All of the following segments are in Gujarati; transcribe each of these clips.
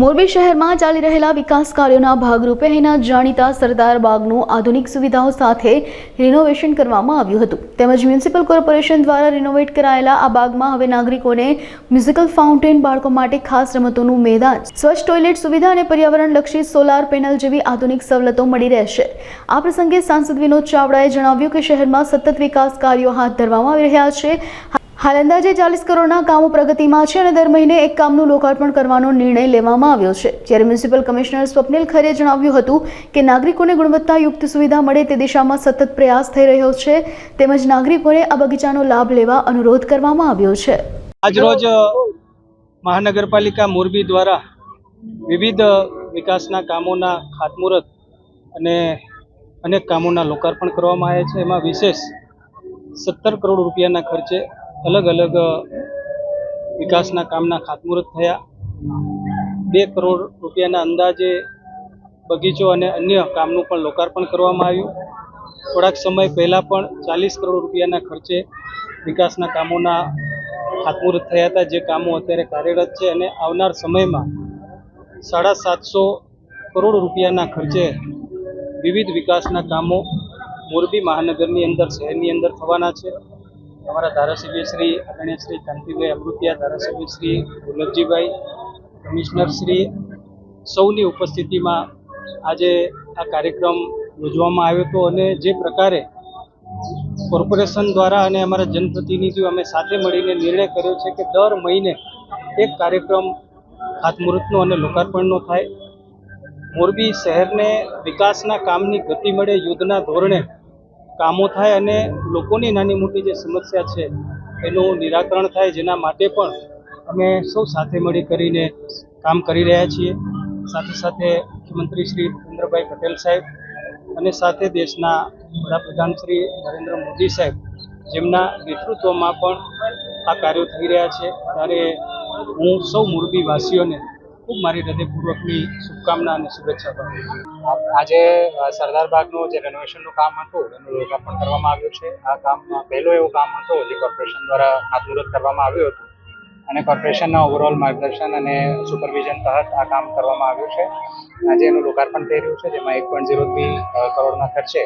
મોરબી શહેરમાં ચાલી રહેલા વિકાસ કાર્યોના ભાગરૂપે અહીંના જાણીતા સરદાર બાગનું આધુનિક સુવિધાઓ સાથે રિનોવેશન કરવામાં આવ્યું હતું. તેમજ મ્યુનિસિપલ કોર્પોરેશન દ્વારા રિનોવેટ કરાયેલા આ બાગમાં હવે નાગરિકોને મ્યુઝિકલ ફાઉન્ટેન બાળકો માટે ખાસ રમતોનું મેદાન, સ્વચ્છ ટોયલેટ સુવિધા અને પર્યાવરણલક્ષી સોલાર પેનલ જેવી આધુનિક સવલતો મળી રહેશે. આ પ્રસંગે સાંસદ વિનોદ ચાવડાએ જણાવ્યું કે શહેરમાં સતત વિકાસ કાર્યો હાથ ધરવામાં આવી રહ્યા છે. હાલ અંદાજે ચાલીસ કરોડના કામો પ્રગતિમાં છે અને દર મહિને એક કામનું લોકાર્પણ કરવાનો નિર્ણય લેવામાં આવ્યો છે. જ્યારે મ્યુનિસિપલ કમિશનર સ્વપ્નિલ ખરે જણાવ્યું હતું કે નાગરિકોને ગુણવત્તાયુક્ત સુવિધા મળે તે દિશામાં સતત પ્રયાસ થઈ રહ્યો છે, તેમજ નાગરિકોને આ બગીચાનો લાભ લેવા અનુરોધ કરવામાં આવ્યો છે. આજરોજ મહાનગરપાલિકા મોરબી દ્વારા વિવિધ વિકાસના કામોના ખાતમુહૂર્ત અને અનેક કામોના લોકાર્પણ કરવામાં આવ્યા છે. એમાં વિશેષ સત્તર કરોડ રૂપિયાના ખર્ચે અલગ અલગ વિકાસના કામના ખાતમુહૂર્ત થયા. બે કરોડ રૂપિયાના અંદાજે બગીચો અને અન્ય કામનું પણ લોકાર્પણ કરવામાં આવ્યું. થોડાક સમય પહેલાં પણ ચાલીસ કરોડ રૂપિયાના ખર્ચે વિકાસના કામોના ખાતમુહૂર્ત થયા હતા. જે કામો અત્યારે કાર્યરત છે અને આવનાર સમયમાં સાડા સાતસો કરોડ રૂપિયાના ખર્ચે વિવિધ વિકાસના કામો મોરબી મહાનગરની અંદર, શહેરની અંદર થવાના છે. અમારા ધારાસભ્ય શ્રી આદરણીય શ્રી કાંતિભાઈ અમૃતિયા, ધારાસભ્ય શ્રી ગુલાબજીભાઈ કમિશનર શ્રી સૌની ઉપસ્થિતિમાં આજે આ કાર્યક્રમ યોજવામાં આવ્યો હતો અને જે પ્રકારે કોર્પોરેશન દ્વારા અને અમારા જનપ્રતિનિધિઓ અમે સાથે મળીને નિર્ણય કર્યો છે કે દર મહિને એક કાર્યક્રમ ખાતમુહૂર્તનો અને લોકાર્પણનો થાય. મોરબી શહેરને વિકાસના કામની ગતિ મળે, યુદ્ધના ધોરણે કામો થાય અને લોકોની નાની મોટી જે સમસ્યા છે, એનું નિરાકરણ થાય જેના માટે પણ અમે સૌ સાથે મળી કરીને કામ કરી રહ્યા છીએ. સાથે સાથે મુખ્યમંત્રી શ્રી ભૂપેન્દ્રભાઈ પટેલ સાહેબ અને સાથે દેશના વડાપ્રધાન શ્રી નરેન્દ્ર મોદી સાહેબ, જેમના નેતૃત્વમાં પણ આ કાર્યો થઈ રહ્યા છે. ત્યારે હું સૌ મોરબી વાસીઓને ખૂબ મારી હૃદયપૂર્વકની શુભકામના અને શુભેચ્છા પાઠવું આજે સરદાર બાગનું જે રેનોવેશનનું કામ હતું, એનું લોકાર્પણ કરવામાં આવ્યું છે. આ કામ પહેલું એવું કામ હતું, જે કોર્પોરેશન દ્વારા ખાતમુહૂર્ત કરવામાં આવ્યું હતું. અને કોર્પોરેશનના ઓવરઓલ માર્ગદર્શન અને સુપરવિઝન તહત આ કામ કરવામાં આવ્યું છે. આજે એનું લોકાર્પણ થઈ રહ્યું છે, જેમાં એક પોઈન્ટ ઝીરો થ્રી કરોડના ખર્ચે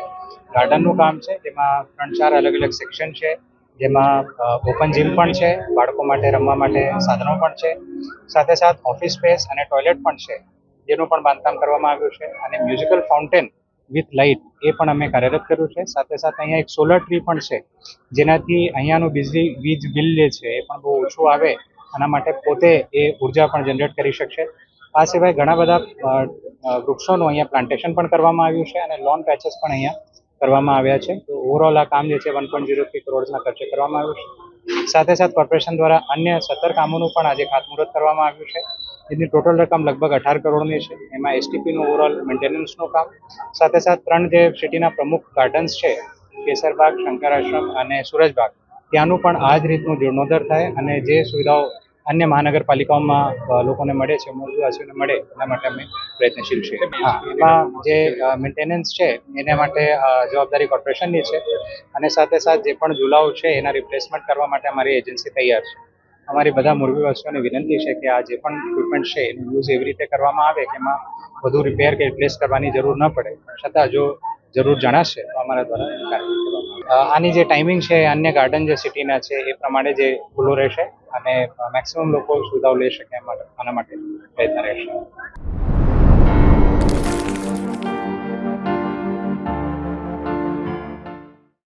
ગાર્ડનનું કામ છે. જેમાં ત્રણ ચાર અલગ અલગ સેક્શન છે. જેમાં ઓપન જીમ પણ છે, બાળકો માટે રમવા માટે સાધનો પણ છે. સાથે સાથ ઓફિસ સ્પેસ અને ટોયલેટ પણ છે. જેનું પણ બાંધકામ કરવામાં આવ્યું છે. અને મ્યુઝિકલ ફાઉન્ટેન વિથ લાઇટ એ પણ અમે કાર્યરત કર્યું છે. સાથે સાથે અહીંયા એક સોલર ટ્રી પણ છે. જેનાથી અહીંયાનું વીજળી, વીજ બિલ જે છે એ પણ બહુ ઓછું આવે. આના માટે પોતે એ ઊર્જા પણ જનરેટ કરી શકશે. આ સિવાય ઘણા બધા વૃક્ષોનું અહીંયા પ્લાન્ટેશન પણ કરવામાં આવ્યું છે અને લોન પેચેસ પણ અહીંયા કરવામાં આવ્યા છે. તો ઓવરઓલ આ કામ જે છે વન પોઈન્ટ ઝીરો થ્રી કરોડના ખર્ચે કરવામાં આવ્યું છે. સાથે સાથે કોર્પોરેશન દ્વારા અન્ય સત્તર કામોનું પણ આજે ખાતમુહૂર્ત કરવામાં આવ્યું છે. જેની ટોટલ રકમ લગભગ અઢાર કરોડની છે. એમાં એસટીપીનું ઓવરઓલ મેન્ટેનન્સનું કામ, સાથે સાથે ત્રણ જે સિટીના પ્રમુખ ગાર્ડન્સ છે, કેસરબાગ શંકર આશ્રમ અને સુરજબાગ, ત્યાંનું પણ આ જ રીતનું જીર્ણોદ્ધાર થાય અને જે સુવિધાઓ અન્ય મહાનગરપાલિકાઓમાં લોકોને મળે છે, મૂળવાસીઓને મળે, એના માટે અમે પ્રયત્નશીલ છીએ. એમાં જે મેન્ટેનન્સ છે, એના માટે જવાબદારી કોર્પોરેશનની છે અને સાથે સાથે જે પણ ઝૂલાઓ છે, એના રિપ્લેસમેન્ટ કરવા માટે અમારી એજન્સી તૈયાર છે. અમારી બધા મૂળવીવાસીઓને વિનંતી છે કે આ જે પણ ઇક્વિપમેન્ટ છે, એનો યુઝ એવી રીતે કરવામાં આવે કે એમાં વધુ રિપેર કે રિપ્લેસ કરવાની જરૂર ન પડે. છતાં જો જરૂર જણાશે અમારા દ્વારા આની જે ટાઈમિંગ છે, અન્ય ગાર્ડન જે સિટીના છે, એ પ્રમાણે જે ખુલ્લો રહેશે અને મેક્સિમમ લોકો સુવિધાઓ લઈ શકે એ માટે.